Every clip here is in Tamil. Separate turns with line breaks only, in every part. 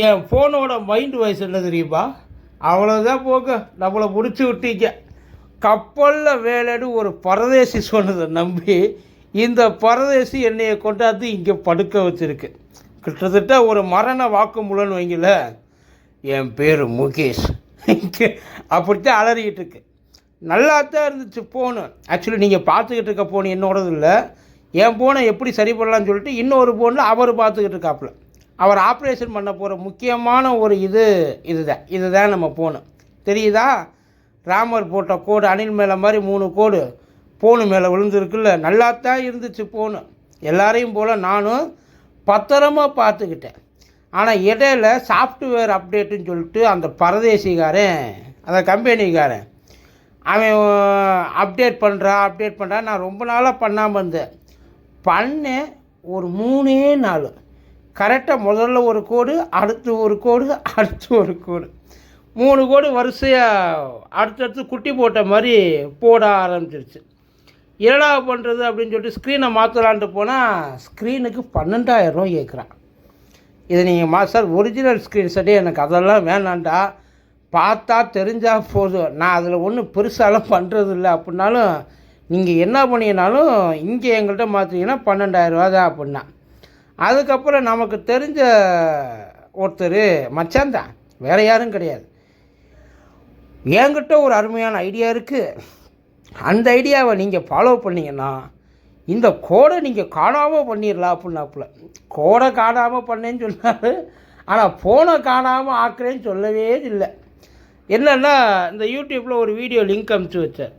என் ஃபோனோட மைண்ட் வாய்ஸ் என்ன தெரியுமா? அவ்வளோதான் போங்க. நம்மளை முடிச்சு விட்டீங்க. கப்பலில் வேலைன்னு ஒரு பரதேசி சொன்னதை நம்பி இந்த பரதேசி என்னையை கொண்டாந்து இங்கே படுக்க வச்சுருக்கு. கிட்டத்தட்ட ஒரு மரண வாக்குமூலன்னு வைங்கள என் பேர் முகேஷ். அப்படித்தான் அலறிக்கிட்டு இருக்கு. நல்லா தான் இருந்துச்சு ஃபோனு ஆக்சுவலி நீங்கள் பார்த்துக்கிட்டு இருக்க ஃபோன் என்னோடது இல்லை. என் ஃபோனை எப்படி சரி பண்ணலான்னு சொல்லிட்டு இன்னொரு ஃபோனில் அவர் பார்த்துக்கிட்டு இருக்காப்புல. அவர் ஆப்ரேஷன் பண்ண போகிற முக்கியமான ஒரு இது இதுதான். இதுதான் நம்ம ஃபோனு தெரியுதா? ராமர் போட்ட கோடு அணில் மேலே மாதிரி மூணு கோடு. ஃபோனு மேலே விழுந்துருக்குல்ல. நல்லா தான் இருந்துச்சு ஃபோனு எல்லாரையும் போல் நானும் பத்திரமாக பார்த்துக்கிட்டேன். ஆனால் இடையில சாஃப்ட்வேர் அப்டேட்டுன்னு சொல்லிட்டு அந்த பரதேசிகாரன் அந்த கம்பெனிக்காரன் அவன் அப்டேட் பண்ணுறா அப்டேட் பண்ணுறா நான் ரொம்ப நாளாக பண்ணாமல் இருந்தேன். பண்ணேன் ஒரு மூணே நாள். கரெக்டாக முதல்ல ஒரு கோடு அடுத்து ஒரு கோடு அடுத்து ஒரு கோடு. மூணு கோடு வரிசையாக அடுத்தடுத்து குட்டி போட்ட மாதிரி போட ஆரம்பிச்சிருச்சு. என்னடா பண்ணுறது அப்படின்னு சொல்லிட்டு ஸ்க்ரீனை மாற்றலான்ட்டு போனால் ஸ்க்ரீனுக்கு பன்னெண்டாயிரரூவா கேட்குறான் இதை நீங்கள் மா சார் ஒரிஜினல் ஸ்க்ரீன் செட்டே எனக்கு அதெல்லாம் வேணாண்டா பார்த்தா தெரிஞ்சால் போதும். நான் அதில் ஒன்றும் பெருசாலாம் பண்ணுறது இல்லை அப்படின்னாலும் நீங்கள் என்ன பண்ணினாலும் இங்கே எங்கள்கிட்ட மாற்றிங்கன்னா பன்னெண்டாயிரரூவா தான் அப்படின்னா. அதுக்கப்புறம் நமக்கு தெரிஞ்ச ஒருத்தர் மச்சான் தான். வேறு யாரும் கிடையாது. என்கிட்ட ஒரு அருமையான ஐடியா இருக்குது அந்த ஐடியாவை நீங்கள் ஃபாலோ பண்ணிங்கன்னா இந்த கோடை நீங்கள் காணாமல் பண்ணிடலாம் அப்படின்னாப்புல. கோடை காணாமல் பண்ணேன்னு சொன்னார். ஆனால் ஃபோனை காணாமல் ஆக்குறேன்னு சொல்லவே இல்லை. என்னென்னா இந்த யூடியூப்பில் ஒரு வீடியோ லிங்க் அனுப்பிச்சி வச்சேன்.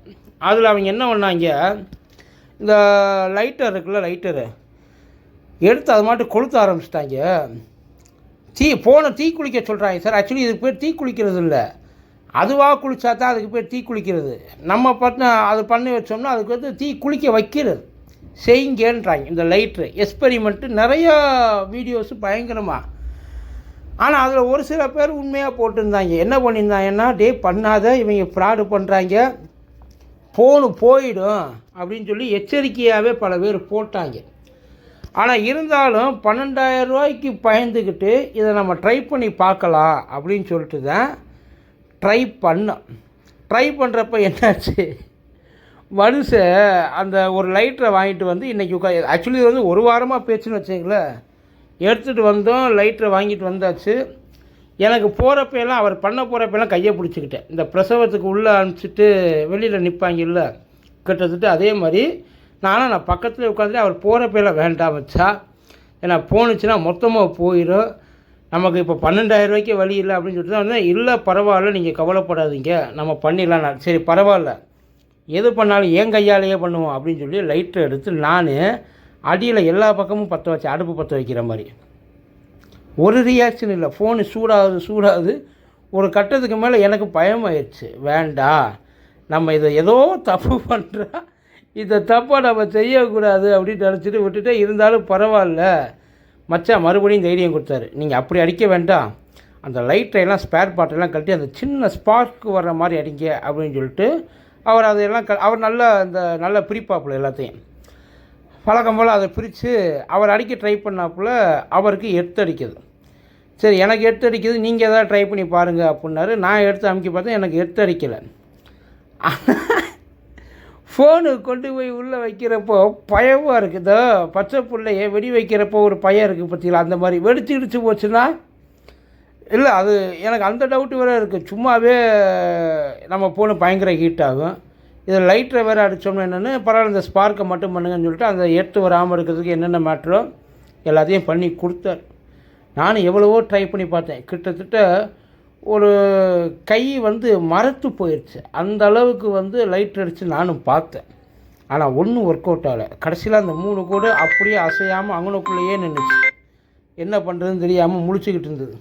அதில் அவங்க என்ன பண்ணாங்க இந்த லைட்டர் இருக்குல்ல லைட்டரு எடுத்து அது மாட்டு கொளுத்த ஆரம்பிச்சிட்டாங்க. தீ ஃபோனை தீ குளிக்க சொல்கிறாங்க சார். ஆக்சுவலி இதுக்கு பேர் தீ குளிக்கிறது இல்லை. அதுவாக குளித்தா தான் அதுக்கு பேர் தீ குளிக்கிறது. நம்ம பண்ண அது பண்ணி வச்சோம்னா அதுக்கு வந்து தீ குளிக்க வைக்கிறது. செய்யுங்கன்றாங்க. இந்த லைட்ரு எக்ஸ்பெரிமெண்ட்டு நிறையா வீடியோஸு பயங்கரமாக ஆனால் அதில் ஒரு சில பேர் உண்மையாக போட்டிருந்தாங்க. என்ன பண்ணியிருந்தாங்கன்னா டே பண்ணாத இவங்க ஃப்ராடு பண்ணுறாங்க ஃபோனு போயிடும். அப்படின்னு சொல்லி எச்சரிக்கையாகவே பல பேர் போட்டாங்க. ஆனால் இருந்தாலும் பன்னெண்டாயிரம் ரூபாய்க்கு பயந்துக்கிட்டு இதை நம்ம ட்ரை பண்ணி பார்க்கலாம் அப்படின்னு சொல்லிட்டு தான் ட்ரை பண்ணோம். ட்ரை பண்ணுறப்ப என்னாச்சு? மனுஷன் அந்த ஒரு லைட்டரை வாங்கிட்டு வந்து இன்றைக்கி உட்கா ஆக்சுவலி இது வந்து ஒரு வாரமாக பேச்சுன்னு வச்சுங்களேன் எடுத்துகிட்டு வந்தோம் லைட்டரை வாங்கிட்டு வந்தாச்சு. எனக்கு போகிறப்பெல்லாம் அவர் பண்ண போகிறப்பெல்லாம் கையை பிடிச்சிக்கிட்டேன். இந்த பிரசவத்துக்கு உள்ளே அனுப்பிச்சிட்டு வெளியில் நிற்பாங்கல்ல கிட்டத்தட்ட அதே மாதிரி நானும் நான் பக்கத்தில் உட்காந்துட்டு அவர் போகிறப்பெல்லாம் வேண்டாம் வச்சா ஏன்னா போணுச்சுன்னா மொத்தமாக போயிடும் நமக்கு இப்போ பன்னெண்டாயிரம் ரூபாய்க்கு வழி இல்லை அப்படின்னு சொல்லிட்டு தான் வந்தேன். இல்லை பரவாயில்ல நீங்கள் கவலைப்படாதீங்க. நம்ம பண்ணிடலாம். நான் சரி பரவாயில்ல. எது பண்ணாலும் என் கையாலேயே பண்ணுவோம் அப்படின்னு சொல்லி லைட்டர் எடுத்து நான் அடியில் எல்லா பக்கமும் பற்ற வச்சு அடுப்பு பற்ற வைக்கிற மாதிரி. ஒரு ரியாக்ஷன் இல்லை. ஃபோனு சூடாகுது சூடாகுது. ஒரு கட்டத்துக்கு மேலே எனக்கு பயமாயிடுச்சு வேண்டாம் நம்ம இதை ஏதோ தப்பு பண்ணுறா இந்த தப்பை நம்ம செய்யக்கூடாது அப்படின்னு நினச்சிட்டு விட்டுட்டு இருந்தாலும் பரவாயில்ல. மச்சான் மறுபடியும் தைரியம் கொடுத்தாரு. நீங்கள் அப்படி அடிக்க வேண்டாம். அந்த லைட்டெல்லாம் ஸ்பேர் பார்ட்டெல்லாம் கழட்டி அந்த சின்ன ஸ்பார்க் வர்ற மாதிரி அடிங்க அப்படின்னு சொல்லிட்டு அவர் அதையெல்லாம் க அவர் நல்லா இந்த நல்லா பிரிப்பாப்புல எல்லாத்தையும். பழக்கம் போல் அதை பிரித்து அவர் அடிக்க ட்ரை பண்ணாப்புல அவருக்கு எடுத்து அடிக்குது. சரி எனக்கு எடுத்து அடிக்குது நீங்கள் எதாவது ட்ரை பண்ணி பாருங்கள் அப்படின்னாரு. நான் எடுத்து அமைக்க பார்த்தேன் எனக்கு எடுத்து அடிக்கலை. ஃபோனு கொண்டு போய் உள்ளே வைக்கிறப்போ பயமாக இருக்குதோ? பச்சை பிள்ளைய வெடி வைக்கிறப்போ ஒரு பயம் இருக்குது பார்த்தீங்களா? அந்த மாதிரி வெடிச்சு இடிச்சு போச்சுன்னா? இல்லை அது எனக்கு அந்த டவுட்டு வேறு இருக்குது சும்மாவே நம்ம ஃபோனு பயங்கர ஹீட் ஆகும். இதில் லைட்டரை வேறு அடித்தோம்னா என்னென்னு? பரவாயில்ல இந்த ஸ்பார்க்கை மட்டும் பண்ணுங்கன்னு சொல்லிட்டு அந்த எட்டு வராமல் இருக்கிறதுக்கு என்னென்ன மேட்ரோ எல்லாத்தையும் பண்ணி கொடுத்தார். நானும் எவ்வளவோ ட்ரை பண்ணி பார்த்தேன். கிட்டத்தட்ட ஒரு கை வந்து மரத்து போயிடுச்சு அந்த அளவுக்கு வந்து லைட் அடித்து நானும் பார்த்தேன். ஆனால் ஒன்றும் ஒர்க் அவுட் ஆகலை. கடைசியில் அந்த மூணு கோடு அப்படியே அசையாமல் அங்கனக்குள்ளேயே நின்றுச்சு என்ன பண்ணுறதுன்னு தெரியாமல் முழிச்சுக்கிட்டு இருந்தது.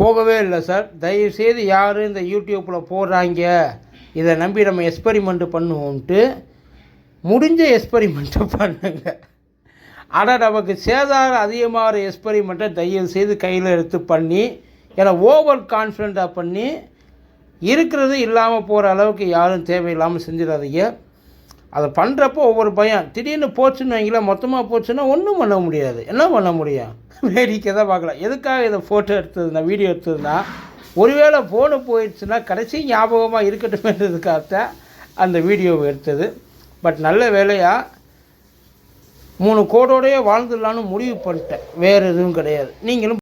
போகவே இல்லை சார். தயவுசெய்து யார் இந்த யூடியூப்பில் போடுறாங்க இதை நம்பி நம்ம எக்ஸ்பெரிமெண்ட்டு பண்ணுவோன்ட்டு முடிஞ்ச எக்ஸ்பெரிமெண்ட்டை பண்ணுங்க. ஆனால் நமக்கு சேதாரம் அதிகமாகிற எக்ஸ்பெரிமெண்ட்டை தயவு செய்து கையில் எடுத்து பண்ணி ஏன்னா ஓவர் கான்ஃபிடண்ட்டாக பண்ணி இருக்கிறது இல்லாமல் போகிற அளவுக்கு யாரும் தேவையில்லாமல் செஞ்சிடாதீங்க. அதை பண்ணுறப்போ ஒவ்வொரு பயம். திடீர்னு போச்சுன்னு வைங்களேன் மொத்தமாக போச்சுன்னா ஒன்றும் பண்ண முடியாது. என்ன பண்ண முடியும்? வேடிக்கை தான் பார்க்கலாம். எதுக்காக இதை ஃபோட்டோ எடுத்ததுன்னா வீடியோ எடுத்ததுன்னா ஒருவேளை ஃபோனு போயிடுச்சுன்னா கடைசி ஞாபகமாக இருக்கட்டும்ன்றதுக்காகத்தான் அந்த வீடியோவை எடுத்தது. பட் நல்ல வேலையாக மூணு கோடோடையே வாழ்ந்துடலான்னு முடிவு பண்ணிட்டேன். வேறு எதுவும் கிடையாது. நீங்களும்